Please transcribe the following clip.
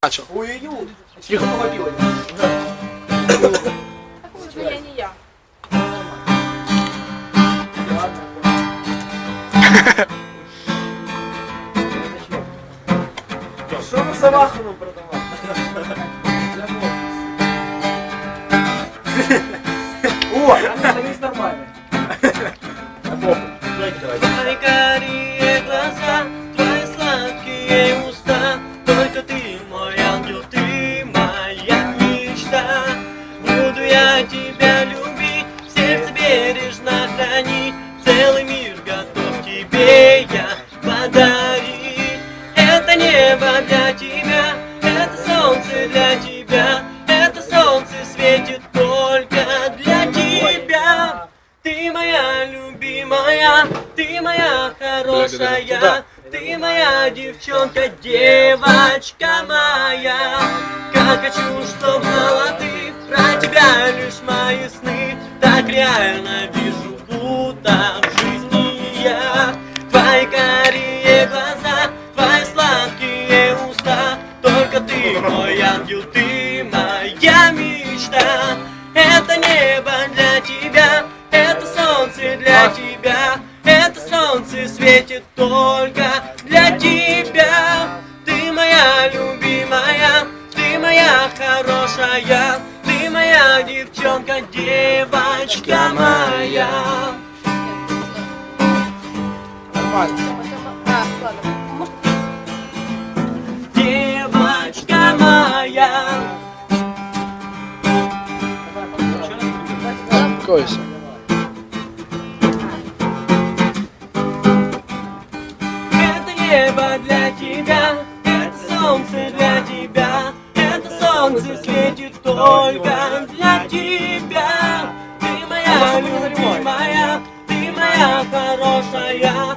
Начал. Ой-ой-ой. Тихо погодила. Лучше я не я. Ви Саваху нам продавали? О, ну, есть нормально. Подарить Это небо для тебя, это солнце для тебя Это солнце светит только для тебя. Ты моя любимая, ты моя хорошая, ты моя девчонка, девочка моя. Как хочу, чтоб знала ты про тебя лишь мои сны, так реально вижу, будто только ты мой ангел, ты моя мечта. Это небо для тебя, это солнце для тебя, это солнце светит только для тебя. Ты моя любимая, ты моя хорошая, ты моя девчонка, девочка моя. Нормально. Моя. Успокойся. Это небо для тебя, это солнце для тебя, это солнце светит только для тебя. Ты моя любимая, ты моя хорошая,